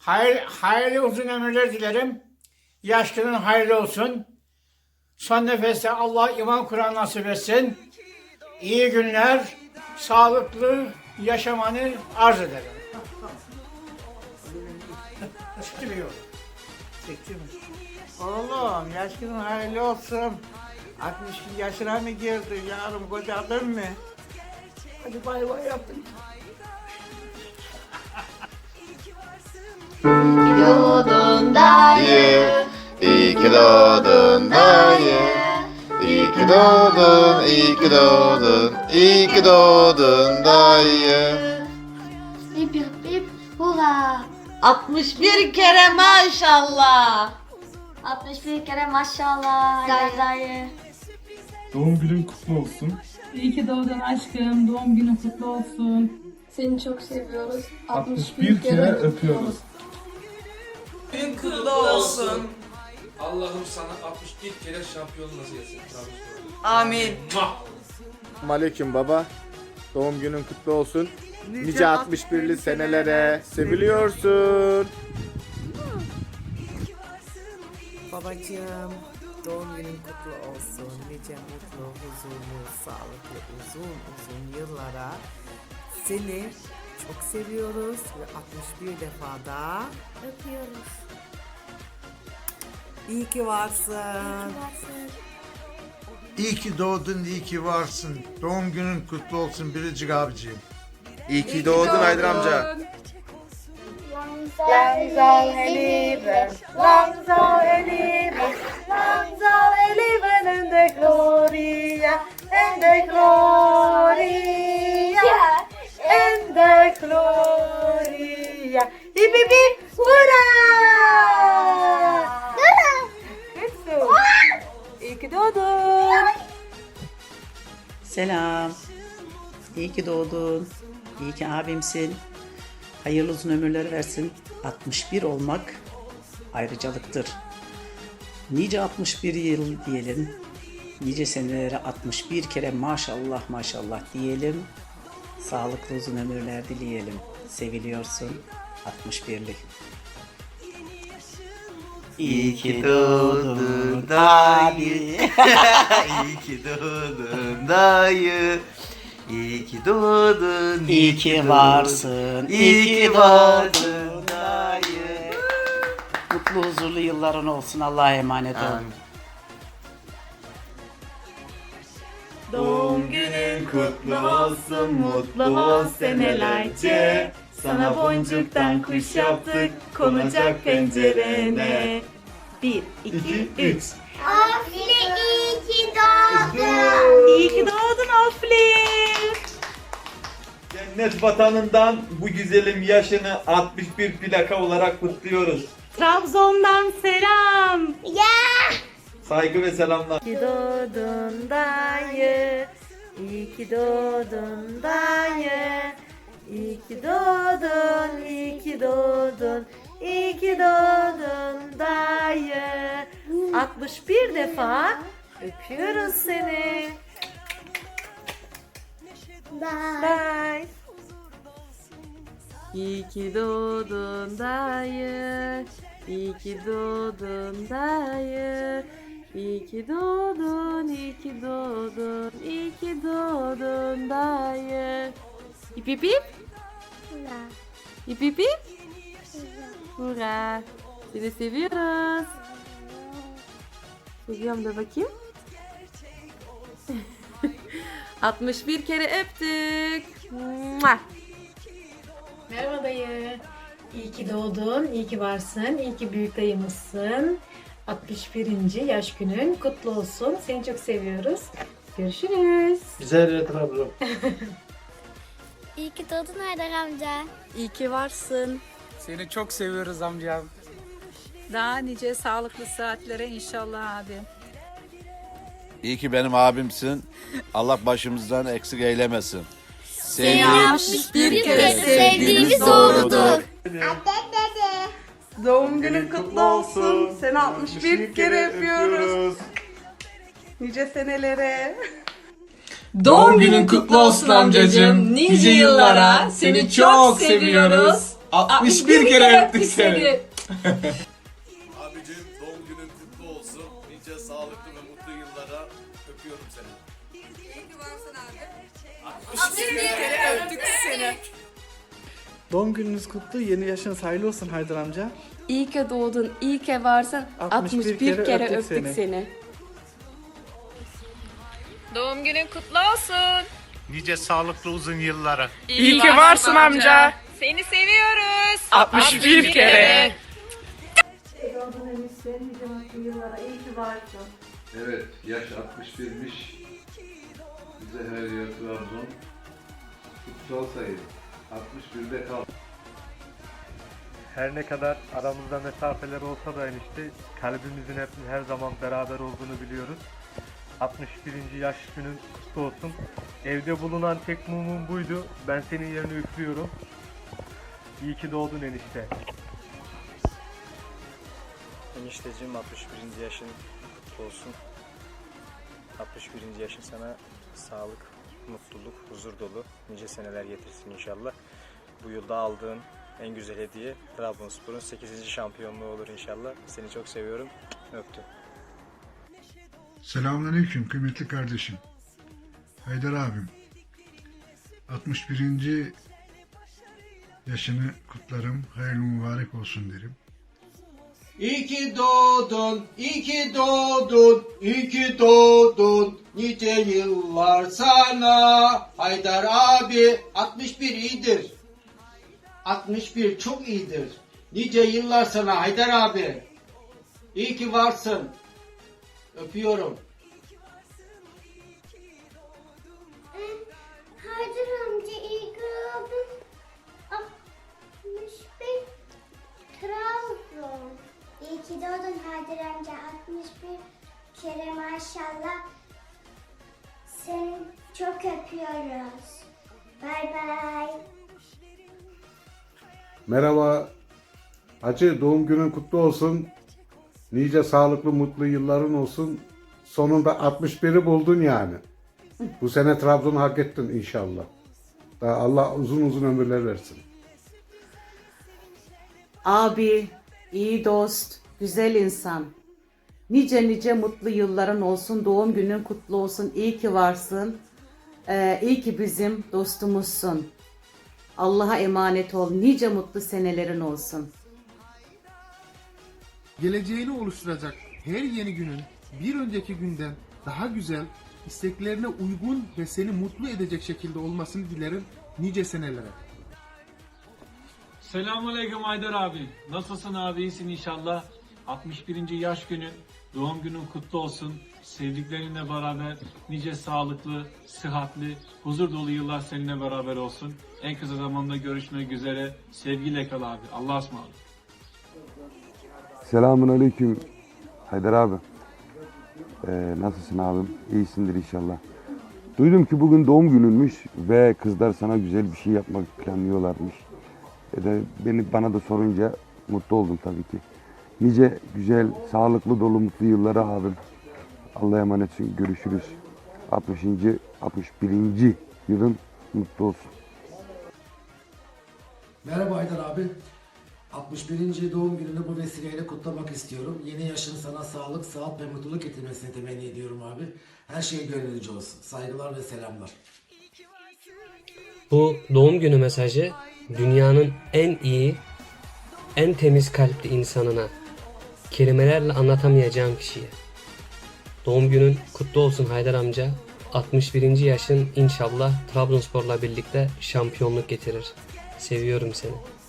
Hayır, hayırlı uzun ömürler dilerim. Yaşlının hayırlı olsun. Son nefeste Allah iman Kur'an nasip etsin. İyi günler, sağlıklı yaşamanı arz ederim. Mı? Oğlum yaş günün hayırlı olsun. 60 yaşına mı girdin yarın kocadın mı? Hadi bay bay yaptım. Doğdun dayı, İyi ki doğdun dayı. İyi ki doğdun, iyi ki doğdun, iyi ki doğdun dayı. bip bip bip, hurra. 61 kere maşallah. 61 kere maşallah. Dayı dayı. Doğum günün kutlu olsun. İyi ki doğdun aşkım. Doğum günün kutlu olsun. Seni çok seviyoruz. 61 kere öpüyoruz. Gün kutlu olsun. Allah'ım sana 61 kere şampiyon nasıl etsin. Amin. Aleyküm baba. Doğum günün kutlu olsun. Nice 61'li senelere seviliyorsun. Babacığım doğum günün kutlu olsun. Nice mutlu, huzurlu, sağlıklı, uzun uzun yıllara. Seni çok seviyoruz ve 61 defa da öpüyoruz. İyi ki varsın. İyi ki doğdun, iyi ki varsın. Doğum günün kutlu olsun Biricik abiciğim. İyi ki doğdun Haydar amca. Langsam Eliven, langsam Eliven, langsam Eliven in the Gloria, in the Gloria, in the Gloria. Hip hip hip, hurra! İyi ki doğdun. Selam. İyi ki doğdun. İyi ki abimsin. Hayırlı uzun ömürler versin. 61 olmak ayrıcalıktır. Nice 61 yıl diyelim. Nice senelere 61 kere maşallah maşallah diyelim. Sağlıklı uzun ömürler dileyelim. Seviliyorsun 61'lik. İyi ki doğdun dayı. İyi ki doğdun dayı. İyi ki doğdun. İyi ki varsın. İyi ki varsın dayı. Mutlu huzurlu yılların olsun. Allah'a emanet olun. Amin. Kutlu olsun, mutlu ol senelerce. Sana boncuktan kuş yaptık, konacak pencerene. Bir, iki, üç. Afili iyi ki doğdun. İyi ki doğdun Ofli. Cennet vatanından bu güzelim yaşını 61 plaka olarak kutluyoruz. Trabzon'dan selam. Saygı ve selamlar. İyi ki doğdun dayı. İyi ki doğdun dayı. İyi ki doğdun, iyi ki doğdun. İyi ki doğdun dayı. 61 defa öpüyoruz seni. Bye. İyi ki doğdun dayı. İyi ki doğdun dayı. İyi ki doğdun, iyi ki doğdun, iyi ki doğdun dayı. Hip hip hip. Hip hip hip. Hurra. Seni seviyoruz. Seviyorum da bakayım. 61 kere öptük. Mua. Merhaba dayı. İyi ki doğdun, iyi ki varsın, iyi ki büyük dayımızsın. 61. yaş günün kutlu olsun. Seni çok seviyoruz. Görüşürüz. Güzel Trabzon. İyi ki doğdun Haydar amca. İyi ki varsın. Seni çok seviyoruz amcam. Daha nice sağlıklı saatlere inşallah abi. İyi ki benim abimsin. Allah başımızdan eksik eylemesin. Seni 61 kere sevdiğimiz doğrudur. Doğum günün kutlu olsun. Seni 61 kere öpüyoruz. Nice senelere. Doğum günün kutlu olsun amcacığım. Nice yıllara. Seni çok seviyoruz. 61 kere öptük seni. Abicim doğum günün kutlu olsun. Nice sağlıklı ve mutlu yıllara öpüyorum seni. Doğum gününüz kutlu, yeni yaşınız hayırlı olsun Haydar amca. İyi ki doğdun, iyi ki varsın. 61 kere kere öptük öptük seni. seni. Doğum günün kutlu olsun. Nice sağlıklı uzun yıllara. İyi, ki varsın amca. Seni seviyoruz. 61 kere. Evet yaş 61'miş. Bize her yer Trabzon. Kutsal sayı. 61'de kal. Her ne kadar aramızda mesafeler olsa da enişte kalbimizin hep her zaman beraber olduğunu biliyoruz. 61. yaş günün kutlu olsun. Evde bulunan tek mumum buydu. Ben senin yerini üflüyorum. İyi ki doğdun enişte. Enişteciğim 61. yaşın kutlu olsun. 61. yaşın sana sağlık, mutluluk, huzur dolu nice seneler getirsin inşallah. Bu yılda aldığın en güzel hediye Trabzonspor'un 8. şampiyonluğu olur inşallah. Seni çok seviyorum. Öptüm. Selamünaleyküm kıymetli kardeşim. Haydar abim. 61. yaşını kutlarım. Hayırlı mübarek olsun derim. İyi ki doğdun, iyi ki doğdun, iyi ki doğdun. Nice yıllar sana. Haydar abi 61 iyidir. 61 çok iyidir. Nice yıllar sana Haydar abi. İyi ki varsın. Öpüyorum. Doğdun Haydar amca. 61 kere maşallah. Seni çok öpüyoruz. Bay bay. Merhaba. Hacı doğum günün kutlu olsun. Nice sağlıklı mutlu yılların olsun. Sonunda 61'i buldun yani. Bu sene Trabzon'u hak ettin inşallah. Daha Allah uzun uzun ömürler versin. Abi, iyi dost, güzel insan. Nice nice mutlu yılların olsun, doğum günün kutlu olsun, iyi ki varsın. Ee, iyi ki bizim dostumuzsun. Allah'a emanet ol, nice mutlu senelerin olsun. Geleceğini oluşturacak her yeni günün bir önceki günden daha güzel, isteklerine uygun ve seni mutlu edecek şekilde olmasını dilerim nice senelere. Selamünaleyküm Haydar abi. Nasılsın abi? İyisin inşallah. 61. yaş günün, doğum günün kutlu olsun. Sevdiklerinle beraber nice sağlıklı, sıhhatli, huzur dolu yıllar seninle beraber olsun. En kısa zamanda görüşmek üzere. Sevgiyle kal abi. Allah'a ısmarladık. Selamun aleyküm Haydar abi. Ee, nasılsın abim? İyisindir inşallah. Duydum ki bugün doğum gününmüş ve kızlar sana güzel bir şey yapmak planlıyorlarmış. E de beni bana da sorunca mutlu oldum tabii ki. Nice güzel, sağlıklı dolu mutlu yıllara abim. Allah'a emanetsin. Görüşürüz. 60. 61. yılın mutlu olsun. Merhaba Haydar abi. 61. doğum gününü bu vesileyle kutlamak istiyorum. Yeni yaşın sana sağlık, sıhhat ve mutluluk getirmesini temenni ediyorum abi. Her şey gönlünce olsun. Saygılar ve selamlar. Bu doğum günü mesajı dünyanın en iyi, en temiz kalpli insanına, kelimelerle anlatamayacağım kişiye. Doğum günün kutlu olsun Haydar amca. 61. yaşın inşallah Trabzonspor'la birlikte şampiyonluk getirir. Seviyorum seni.